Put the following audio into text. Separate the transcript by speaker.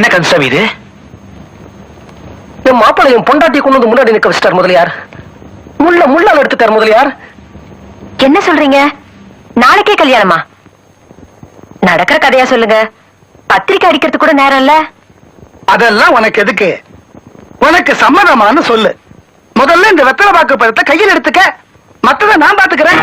Speaker 1: என்ன கன்சாமி இது?
Speaker 2: என் மாப்பிள்ளை என் பொண்டாட்டி கொண்டு வந்து முன்னாடி நிக்க வச்சிட்டார் முதலியார். முள்ள முள்ளால் எடுத்துட்டார் முதலியார்.
Speaker 3: என்ன சொல்றீங்க? நாளைக்கே கல்யாணமா? நடக்கிற கதையா சொல்லுங்க. பத்திரிக்கை அடிக்கிறது கூட நேரம் இல்ல.
Speaker 2: அதெல்லாம் உனக்கு எதுக்கு? உனக்கு சம்மதமான்னு சொல்லு. முதல்ல இந்த வெத்தலை பாக்கு பழத்தை கையில் எடுத்துக்க. மத்ததை நான் பாத்துக்கிறேன்.